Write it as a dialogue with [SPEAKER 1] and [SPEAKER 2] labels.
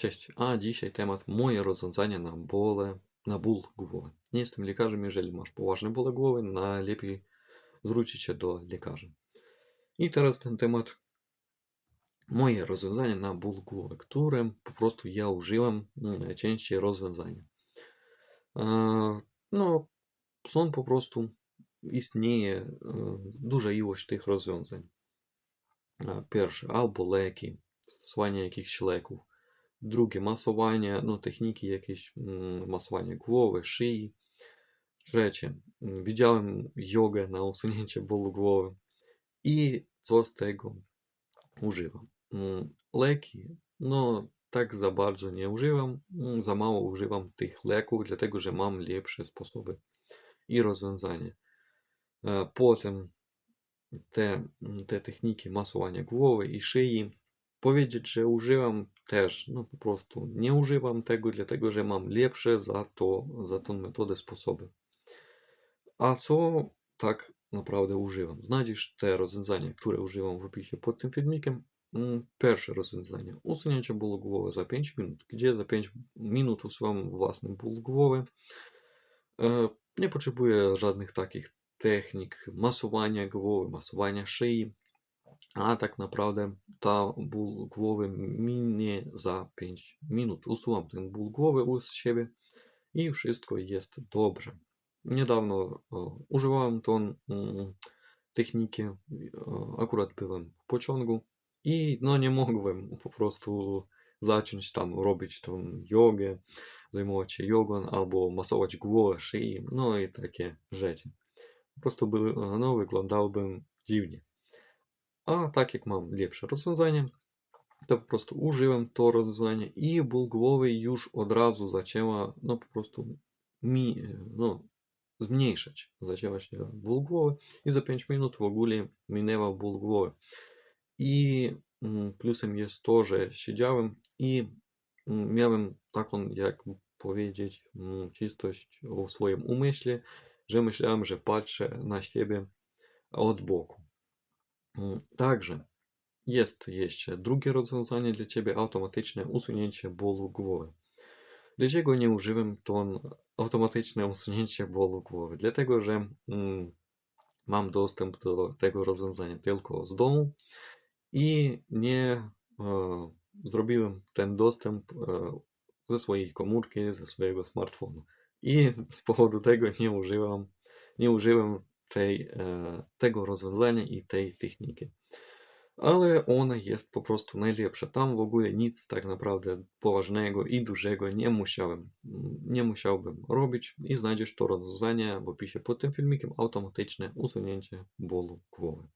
[SPEAKER 1] Cześć, a dzisiaj temat moje rozwiązania na bóle, na ból głowy. Nie jestem lekarzem, jeżeli masz poważne bóle głowy, najlepiej zwrócić się do lekarza. I teraz ten temat moje rozwiązania na ból głowy, które po prostu ja używam mm, najczęściej rozwiązania. No, są po prostu, istnieje e, duża ilość tych rozwiązań. Pierwsze, albo leki, stosowanie jakichś leków. Masowanie, no techniki jakieś mm, masowanie głowy, szyi. Trzecie, mm, widziałem jogę na usunięcie bólu głowy. I co z tego używam? Mm, Leki, no tak za bardzo nie używam, mm, za mało używam tych leków, dlatego że mam lepsze sposoby i rozwiązania. E, Potem te, te techniki masowania głowy i szyi. Powiedzieć, że używam też, no po prostu nie używam tego, dlatego że mam lepsze za to, za tą metodę sposoby. A co tak naprawdę używam? Znajdziesz te rozwiązania, które używam w opisie pod tym filmikiem. Mm, Pierwsze rozwiązanie. Usunięcie bólu głowy za 5 minut, gdzie za 5 minut usuwam własny ból głowy. E, Nie potrzebuję żadnych takich technik masowania głowy, masowania szyi, a tak naprawdę ta ból głowy minie za 5 minut. Usuwam ten ból głowy z siebie i wszystko jest dobrze. Niedawno używałem tą mm, techniki, e, akurat byłem w pociągu i no nie mogłem po prostu zacząć tam robić tą jogę, zajmować się jogą albo masować głowę, szyję, no i takie rzeczy. Po prostu by, no, wyglądałbym dziwnie. A tak jak mam lepsze rozwiązanie, to po prostu użyłem to rozwiązanie i ból głowy już od razu zaczęła, no po prostu mi, no, zmniejszać. Zaczęła się ból głowy i za 5 minut w ogóle minęła ból głowy. I mm, plusem jest to, że siedziałem i mm, miałem taką, jak powiedzieć, mm, czystość w swoim umyśle, że myślałem, że patrzę na siebie od boku. Mm, Także jest jeszcze drugie rozwiązanie dla Ciebie, automatyczne usunięcie bólu głowy. Dlaczego nie używam to automatyczne usunięcie bólu głowy? Dlatego, że mm, mam dostęp do tego rozwiązania tylko z domu i nie e, zrobiłem ten dostęp e, ze swojej komórki, ze swojego smartfonu. I z powodu tego nie używam, nie użyłem tej, e, tego rozwiązania i tej techniki. Ale ona jest po prostu najlepsza. Tam w ogóle nic tak naprawdę poważnego i dużego nie musiałem, nie musiałbym robić i znajdziesz to rozwiązanie w opisie pod tym filmikiem automatyczne usunięcie bólu głowy.